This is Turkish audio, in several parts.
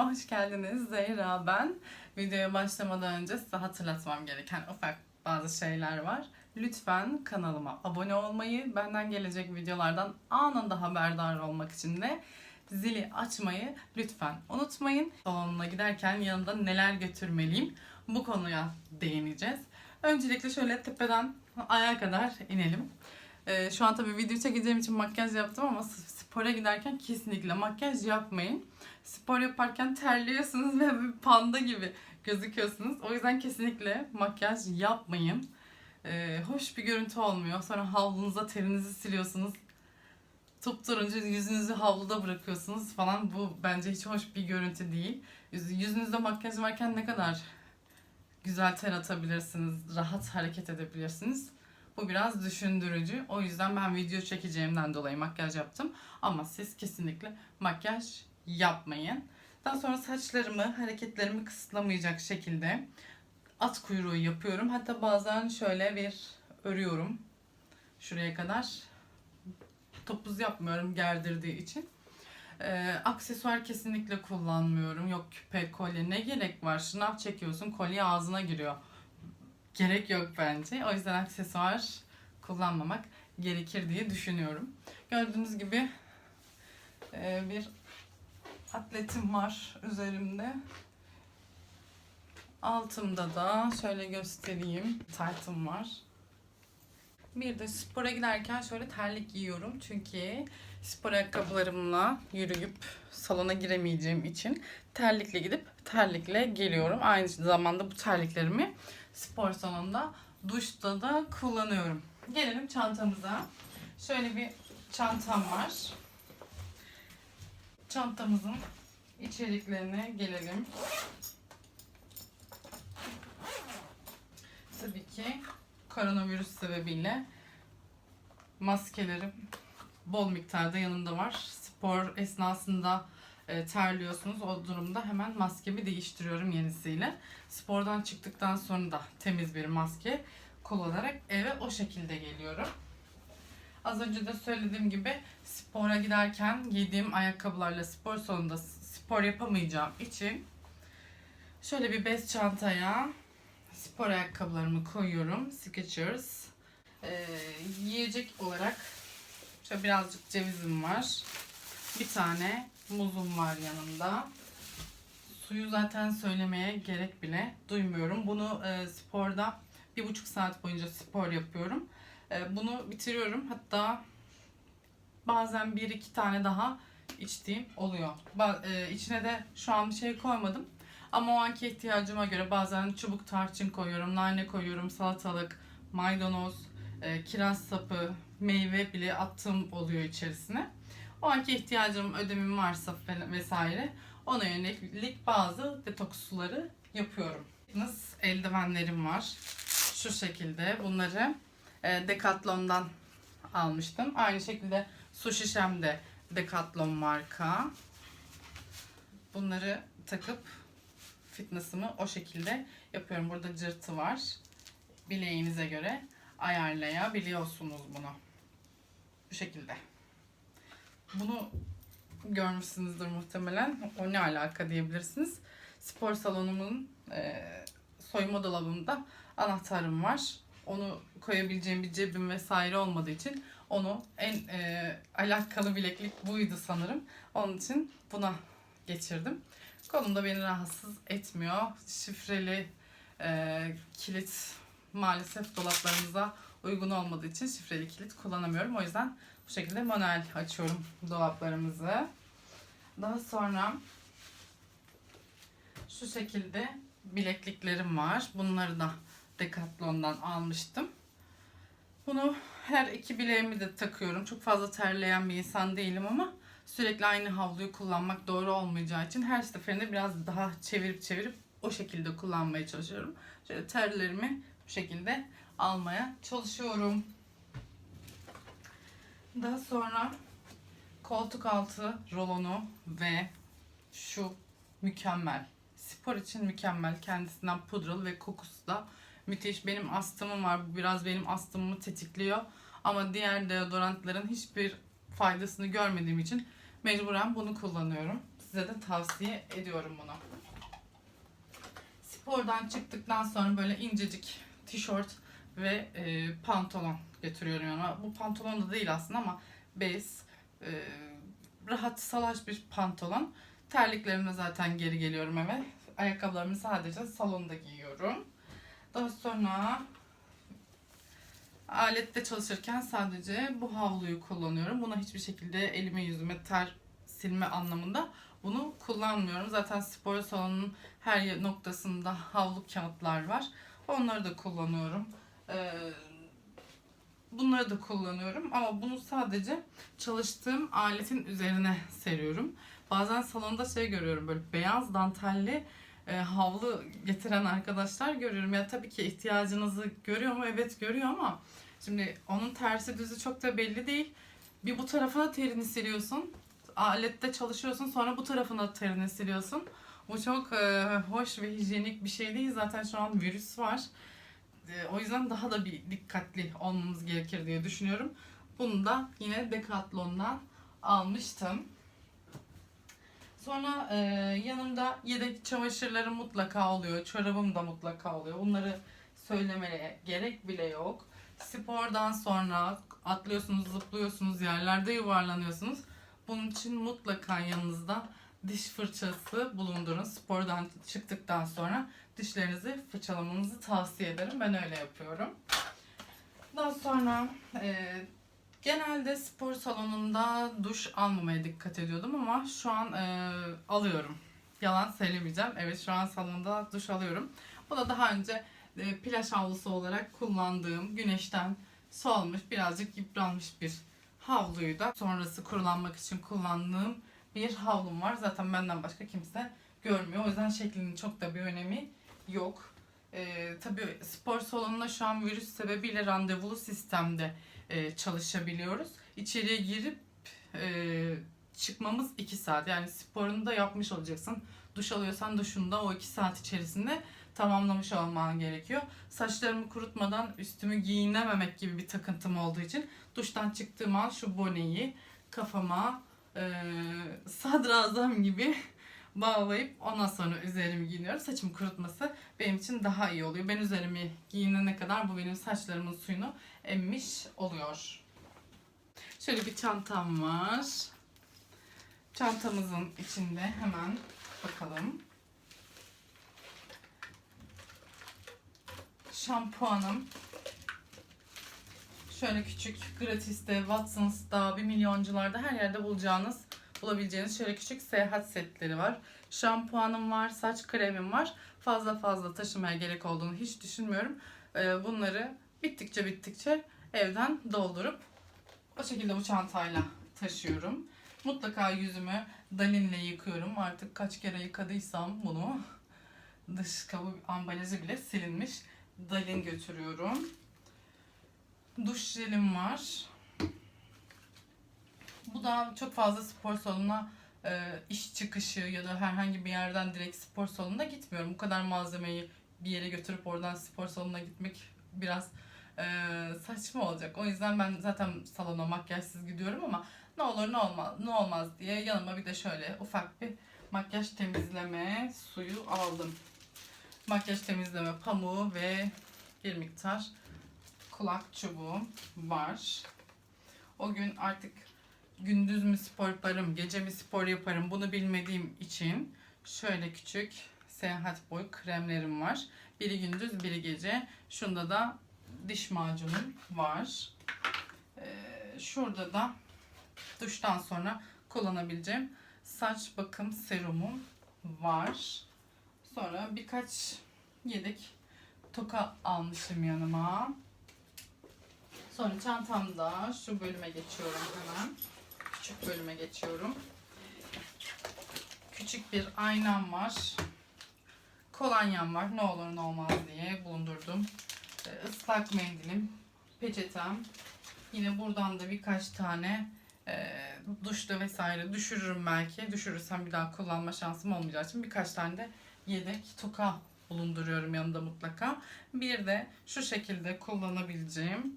kanalıma hoş geldiniz. Zehra ben. Videoya başlamadan önce size hatırlatmam gereken ufak bazı şeyler var. Lütfen kanalıma abone olmayı, benden gelecek videolardan anında haberdar olmak için de zili açmayı lütfen unutmayın. Salonuna giderken yanında neler götürmeliyim bu konuya değineceğiz. Öncelikle şöyle tepeden ayağa kadar inelim. Ee, şu an tabii video çekeceğim için makyaj yaptım ama spora giderken kesinlikle makyaj yapmayın. Spor yaparken terliyorsunuz ve bir panda gibi gözüküyorsunuz. O yüzden kesinlikle makyaj yapmayın. Ee, hoş bir görüntü olmuyor. Sonra havlunuza terinizi siliyorsunuz. Tutturunca yüzünüzü havluda bırakıyorsunuz falan. Bu bence hiç hoş bir görüntü değil. Yüz- Yüzünüzde makyaj varken ne kadar güzel ter atabilirsiniz, rahat hareket edebilirsiniz. Bu biraz düşündürücü. O yüzden ben video çekeceğimden dolayı makyaj yaptım. Ama siz kesinlikle makyaj yapmayın. Daha sonra saçlarımı, hareketlerimi kısıtlamayacak şekilde at kuyruğu yapıyorum. Hatta bazen şöyle bir örüyorum. Şuraya kadar. Topuz yapmıyorum gerdirdiği için. Ee, aksesuar kesinlikle kullanmıyorum. Yok küpe, kolye ne gerek var? Şınav çekiyorsun kolye ağzına giriyor. Gerek yok bence. O yüzden aksesuar kullanmamak gerekir diye düşünüyorum. Gördüğünüz gibi e, bir atletim var üzerimde. Altımda da şöyle göstereyim. Taytım var. Bir de spora giderken şöyle terlik giyiyorum. Çünkü spor ayakkabılarımla yürüyüp salona giremeyeceğim için terlikle gidip terlikle geliyorum. Aynı zamanda bu terliklerimi spor salonunda, duşta da kullanıyorum. Gelelim çantamıza. Şöyle bir çantam var. Çantamızın içeriklerine gelelim. Tabii ki koronavirüs sebebiyle maskelerim bol miktarda yanımda var. Spor esnasında e, terliyorsunuz. O durumda hemen maskemi değiştiriyorum yenisiyle. Spordan çıktıktan sonra da temiz bir maske kullanarak eve o şekilde geliyorum. Az önce de söylediğim gibi spora giderken giydiğim ayakkabılarla spor salonunda spor yapamayacağım için şöyle bir bez çantaya spor ayakkabılarımı koyuyorum. Skechers. Ee, yiyecek olarak şöyle birazcık cevizim var. Bir tane muzum var yanımda. Suyu zaten söylemeye gerek bile duymuyorum. Bunu e, sporda bir buçuk saat boyunca spor yapıyorum. E, bunu bitiriyorum. Hatta bazen bir iki tane daha içtiğim oluyor. E, içine de şu an bir şey koymadım. Ama o anki ihtiyacıma göre bazen çubuk tarçın koyuyorum, nane koyuyorum, salatalık, maydanoz, e, kiraz sapı, meyve bile attığım oluyor içerisine. O anki ihtiyacım, ödemim varsa vesaire ona yönelik bazı detoks suları yapıyorum. Eldivenlerim var. Şu şekilde bunları e, Decathlon'dan almıştım. Aynı şekilde su şişem de Decathlon marka. Bunları takıp fitness'ımı o şekilde yapıyorum. Burada cırtı var. Bileğinize göre ayarlayabiliyorsunuz bunu. Bu şekilde. Bunu görmüşsünüzdür muhtemelen. O ne alaka diyebilirsiniz. Spor salonumun e, soyunma dolabımda anahtarım var. Onu koyabileceğim bir cebim vesaire olmadığı için onu en e, alakalı bileklik buydu sanırım. Onun için buna geçirdim. Kolumda beni rahatsız etmiyor. Şifreli e, kilit maalesef dolaplarımıza uygun olmadığı için şifreli kilit kullanamıyorum. O yüzden bu şekilde manuel açıyorum dolaplarımızı. Daha sonra şu şekilde bilekliklerim var. Bunları da Decathlon'dan almıştım. Bunu her iki bileğimi de takıyorum. Çok fazla terleyen bir insan değilim ama sürekli aynı havluyu kullanmak doğru olmayacağı için her seferinde biraz daha çevirip çevirip o şekilde kullanmaya çalışıyorum. Şöyle terlerimi bu şekilde almaya çalışıyorum. Daha sonra koltuk altı rolonu ve şu mükemmel. Spor için mükemmel. Kendisinden pudralı ve kokusu da müthiş. Benim astımım var. Bu biraz benim astımımı tetikliyor. Ama diğer deodorantların hiçbir faydasını görmediğim için mecburen bunu kullanıyorum. Size de tavsiye ediyorum bunu. Spordan çıktıktan sonra böyle incecik tişört ve e, pantolon getiriyorum yanıma. Bu pantolon da değil aslında ama bez, e, rahat salaş bir pantolon. Terliklerimle zaten geri geliyorum eve. Ayakkabılarımı sadece salonda giyiyorum. Daha sonra alette çalışırken sadece bu havluyu kullanıyorum. Buna hiçbir şekilde elime yüzüme ter silme anlamında bunu kullanmıyorum. Zaten spor salonunun her noktasında havlu kağıtlar var. Onları da kullanıyorum. Ee, bunları da kullanıyorum ama bunu sadece çalıştığım aletin üzerine seriyorum. Bazen salonda şey görüyorum böyle beyaz dantelli e, havlu getiren arkadaşlar görüyorum. Ya tabii ki ihtiyacınızı görüyor mu? Evet görüyor ama şimdi onun tersi düzü çok da belli değil. Bir bu tarafına terini siliyorsun. Alette çalışıyorsun sonra bu tarafına terini siliyorsun. Bu çok e, hoş ve hijyenik bir şey değil. Zaten şu an virüs var. E, o yüzden daha da bir dikkatli olmamız gerekir diye düşünüyorum. Bunu da yine Decathlon'dan almıştım. Sonra e, yanımda yedek çamaşırlarım mutlaka oluyor. Çorabım da mutlaka oluyor. Bunları söylemeye gerek bile yok. Spordan sonra atlıyorsunuz, zıplıyorsunuz, yerlerde yuvarlanıyorsunuz. Bunun için mutlaka yanınızda diş fırçası bulundurun. Spordan çıktıktan sonra dişlerinizi fırçalamanızı tavsiye ederim. Ben öyle yapıyorum. Daha sonra e, genelde spor salonunda duş almamaya dikkat ediyordum ama şu an e, alıyorum. Yalan söylemeyeceğim. Evet şu an salonda duş alıyorum. Bu da daha önce e, plaj havlusu olarak kullandığım güneşten solmuş birazcık yıpranmış bir havluyu da sonrası kurulanmak için kullandığım bir havlum var. Zaten benden başka kimse görmüyor. O yüzden şeklinin çok da bir önemi yok. Ee, tabii spor salonuna şu an virüs sebebiyle randevulu sistemde e, çalışabiliyoruz. İçeriye girip e, çıkmamız 2 saat. Yani sporunu da yapmış olacaksın. Duş alıyorsan duşunu da o 2 saat içerisinde tamamlamış olman gerekiyor. Saçlarımı kurutmadan üstümü giyinememek gibi bir takıntım olduğu için duştan çıktığım an şu boneyi kafama e, sadrazam gibi bağlayıp ondan sonra üzerimi giyiniyorum. Saçımı kurutması benim için daha iyi oluyor. Ben üzerimi giyinene kadar bu benim saçlarımın suyunu emmiş oluyor. Şöyle bir çantam var. Çantamızın içinde hemen bakalım. Şampuanım. Şöyle küçük gratiste, Watson's'ta, bir milyoncularda her yerde bulacağınız, bulabileceğiniz şöyle küçük seyahat setleri var. Şampuanım var, saç kremim var. Fazla fazla taşımaya gerek olduğunu hiç düşünmüyorum. Ee, Bunları bittikçe bittikçe evden doldurup o şekilde bu çantayla taşıyorum. Mutlaka yüzümü Dalin'le yıkıyorum. Artık kaç kere yıkadıysam bunu dış kabı ambalajı bile silinmiş. Dalin götürüyorum. Duş jelim var. Bu da çok fazla spor salonuna e, iş çıkışı ya da herhangi bir yerden direkt spor salonuna gitmiyorum. Bu kadar malzemeyi bir yere götürüp oradan spor salonuna gitmek biraz e, saçma olacak. O yüzden ben zaten salona makyajsız gidiyorum ama ne olur ne olmaz ne olmaz diye yanıma bir de şöyle ufak bir makyaj temizleme suyu aldım. Makyaj temizleme pamuğu ve bir miktar kulak çubuğum var. O gün artık gündüz mü spor yaparım, gece mi spor yaparım bunu bilmediğim için şöyle küçük seyahat boyu kremlerim var. Biri gündüz, biri gece. Şunda da diş macunum var. Ee, şurada da duştan sonra kullanabileceğim saç bakım serumum var. Sonra birkaç yedek toka almışım yanıma. Sonra çantamda şu bölüme geçiyorum hemen. Küçük bölüme geçiyorum. Küçük bir aynam var. Kolonyam var. Ne olur ne olmaz diye bulundurdum. Ee, Islak mendilim, peçetem. Yine buradan da birkaç tane e, duşta vesaire düşürürüm belki. Düşürürsem bir daha kullanma şansım olmayacağı için birkaç tane de yedek toka bulunduruyorum yanında mutlaka. Bir de şu şekilde kullanabileceğim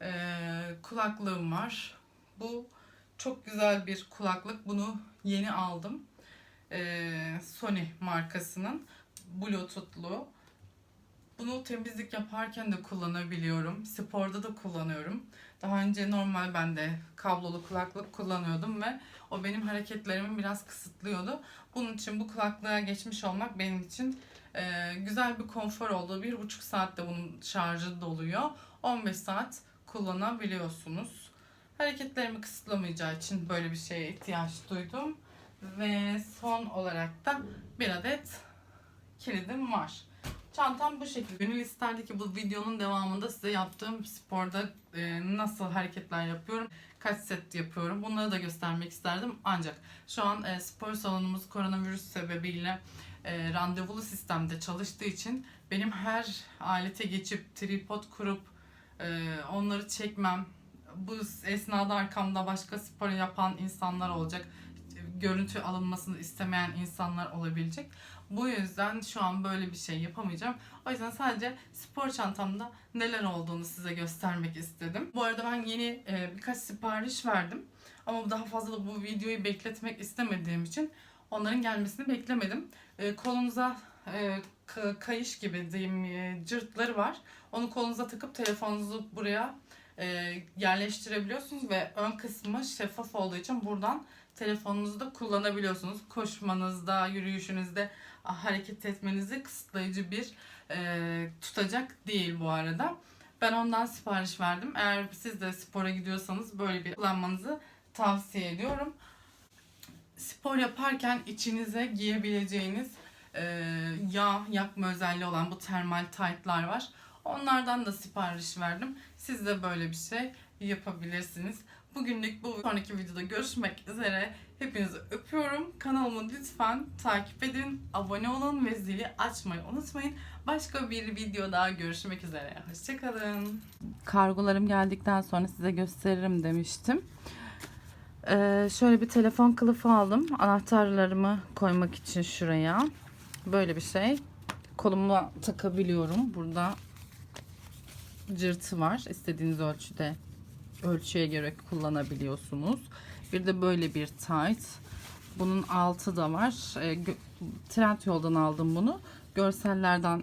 e, kulaklığım var. Bu çok güzel bir kulaklık. Bunu yeni aldım. Ee, Sony markasının Bluetooth'lu. Bunu temizlik yaparken de kullanabiliyorum. Sporda da kullanıyorum. Daha önce normal ben de kablolu kulaklık kullanıyordum ve o benim hareketlerimi biraz kısıtlıyordu. Bunun için bu kulaklığa geçmiş olmak benim için e, güzel bir konfor oldu. Bir buçuk saatte bunun şarjı doluyor. 15 saat kullanabiliyorsunuz. Hareketlerimi kısıtlamayacağı için böyle bir şeye ihtiyaç duydum. Ve son olarak da bir adet kilidim var. Çantam bu şekilde. Gönül isterdi ki bu videonun devamında size yaptığım sporda e, nasıl hareketler yapıyorum, kaç set yapıyorum bunları da göstermek isterdim. Ancak şu an e, spor salonumuz koronavirüs sebebiyle e, randevulu sistemde çalıştığı için benim her alete geçip tripod kurup e, onları çekmem, bu esnada arkamda başka spor yapan insanlar olacak, görüntü alınmasını istemeyen insanlar olabilecek. Bu yüzden şu an böyle bir şey yapamayacağım. O yüzden sadece spor çantamda neler olduğunu size göstermek istedim. Bu arada ben yeni e, birkaç sipariş verdim. Ama daha fazla bu videoyu bekletmek istemediğim için onların gelmesini beklemedim. E, kolunuza e, kayış gibi diyeyim cırtları var. Onu kolunuza takıp telefonunuzu buraya e, yerleştirebiliyorsunuz ve ön kısmı şeffaf olduğu için buradan telefonunuzu da kullanabiliyorsunuz. Koşmanızda, yürüyüşünüzde ah, hareket etmenizi kısıtlayıcı bir e, tutacak değil bu arada. Ben ondan sipariş verdim. Eğer siz de spora gidiyorsanız böyle bir kullanmanızı tavsiye ediyorum. Spor yaparken içinize giyebileceğiniz e, yağ yakma özelliği olan bu termal taytlar var. Onlardan da sipariş verdim. Siz de böyle bir şey yapabilirsiniz. Bugünlük bu sonraki videoda görüşmek üzere. Hepinizi öpüyorum. Kanalımı lütfen takip edin, abone olun ve zili açmayı unutmayın. Başka bir videoda daha görüşmek üzere. Hoşçakalın. Kargolarım geldikten sonra size gösteririm demiştim. Ee, şöyle bir telefon kılıfı aldım. Anahtarlarımı koymak için şuraya. Böyle bir şey. Koluma takabiliyorum. Burada cırtı var. İstediğiniz ölçüde ölçüye göre kullanabiliyorsunuz. Bir de böyle bir tight. Bunun altı da var. E, gö- Trendyol'dan aldım bunu. Görsellerden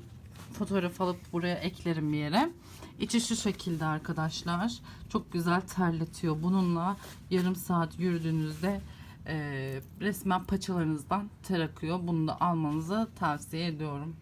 fotoğraf alıp buraya eklerim bir yere. İçi şu şekilde arkadaşlar. Çok güzel terletiyor. Bununla yarım saat yürüdüğünüzde e, resmen paçalarınızdan ter akıyor. Bunu da almanızı tavsiye ediyorum.